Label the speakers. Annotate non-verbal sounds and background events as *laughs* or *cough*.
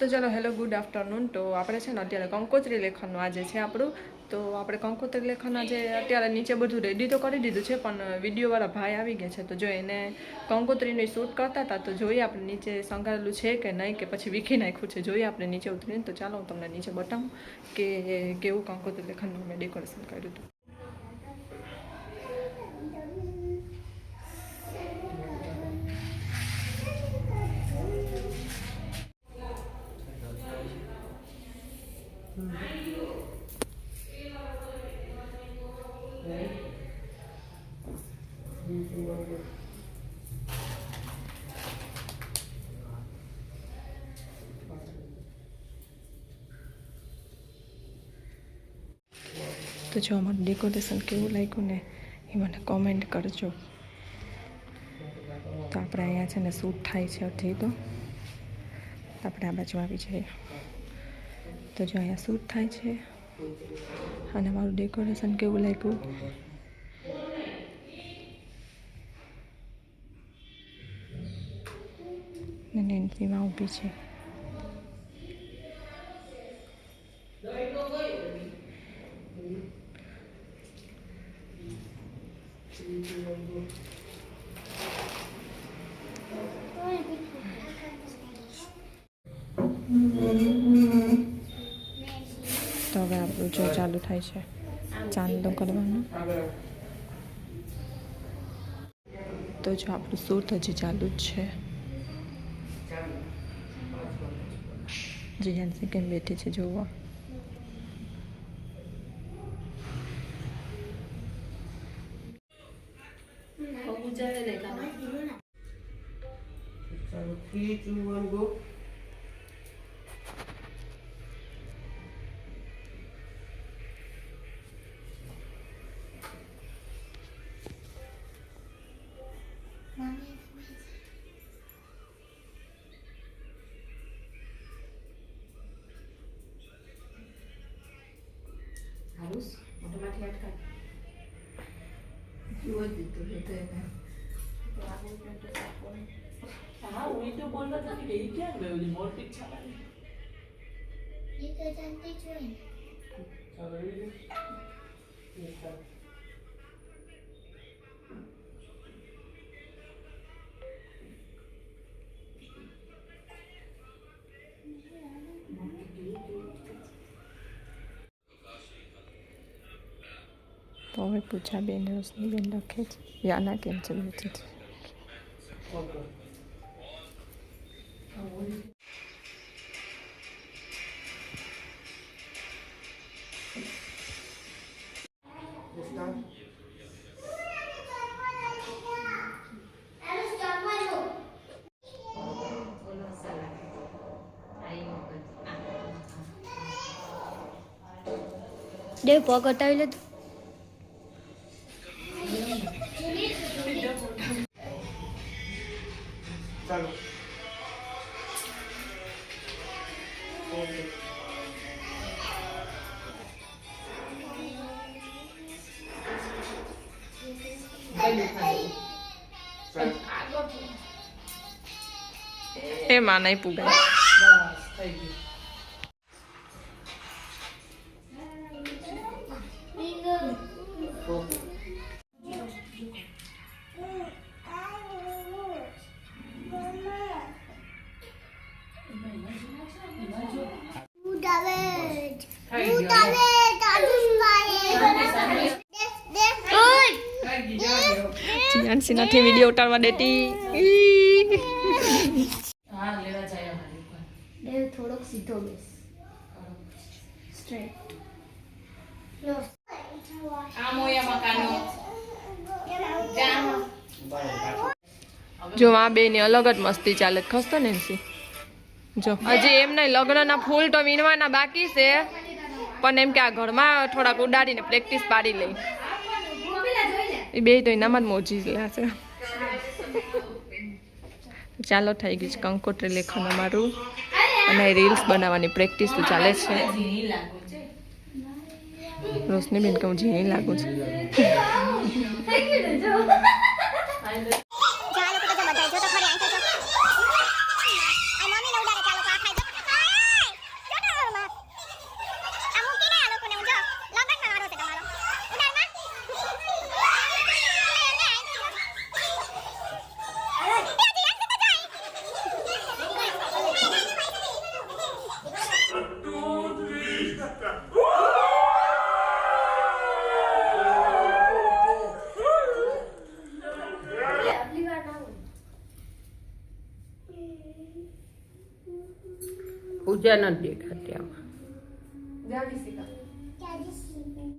Speaker 1: તો ચાલો hello good afternoon તો આપણે છે ને અત્યારે કંકોત્રી લેખનનું આજે છે આપણું. તો આપણે કંકોત્રી લેખન આજે અત્યારે નીચે બધું રેડી તો કરી દીધું છે, પણ વિડીયોવાળા ભાઈ આવી ગયા છે. તો જો એને કંકોત્રીની શૂટ કરતા હતા, તો જોઈએ આપણે નીચે સંગારેલું છે કે નહીં, કે પછી વીખી નાખ્યું છે. જોઈએ આપણે નીચે ઉતરીને. તો ચાલો હું તમને નીચે બતાવું કે કેવું કંકોત્રી લેખનનું મેં ડેકોરેશન કર્યું હતું. તો જો અમારું ડેકોરેશન કેવું લાગ્યું ને એ મને કોમેન્ટ કરજો. તો આપણે અહીંયા છે ને શૂટ થાય છે અડધી તો આપણે આ બાજુ આવી જઈએ. તો જો અહીંયા શૂટ થાય છે. અને મારું ડેકોરેશન કેવું લાગ્યું? ને નેન્સીમાં ઊભી છે. હવે આપણું જો ચાલુ થાય છે. ચાંદો કરવાનો. તો જો આપણું સૂટ હજી ચાલુ જ છે. જીયાનસી કેમ બેઠી છે જોવા.
Speaker 2: ચાલો થ્રી ટુ વન ગો
Speaker 3: જ દીધું એ તો એને
Speaker 4: હા હું તો બોલતો નથી કે એ ક્યાં ગયો છે મોરપીક છાપાની
Speaker 5: એ તો જાણતી જ હોય ને.
Speaker 1: હવે પૂછા બેન રોશની બેન લખે છે યાના કેમ છે છે
Speaker 5: દેવ પગ હટાવી લે
Speaker 2: ચાલો.
Speaker 1: એમાં નહીં પુગાય
Speaker 4: બસ થઈ ગયું
Speaker 1: જીયાનસી નથી વીડિયો ઉતારવા દેતી.
Speaker 5: લો
Speaker 4: આ બે
Speaker 1: જો બેની અલગ જ મસ્તી ચાલે. ખસતો ને જો, હજી એમ નહીં, લગ્નના ફૂલ તો વીણવાના બાકી છે. પણ એમ કે આ ઘરમાં થોડાક ઉડાડીને પ્રેક્ટિસ પાડી લઈ. એ બે તો એનામાં જ મોજી લે છે ચાલો થઈ ગયું છે કંકોત્રી લેખન અમારું. અને રીલ્સ બનાવવાની પ્રેક્ટિસ તો ચાલે છે
Speaker 4: ઝીણી છે.
Speaker 1: રોશની બેન કે હું ઝીણી લાગુ છું *laughs*
Speaker 5: ચાલો તો બધા જો તો ખરી આંખે તો આ મમ્મીને ઉડાડે ચાલો તો આ ખાઈ તો
Speaker 6: પૂજા નથી દેખાતી આમાં.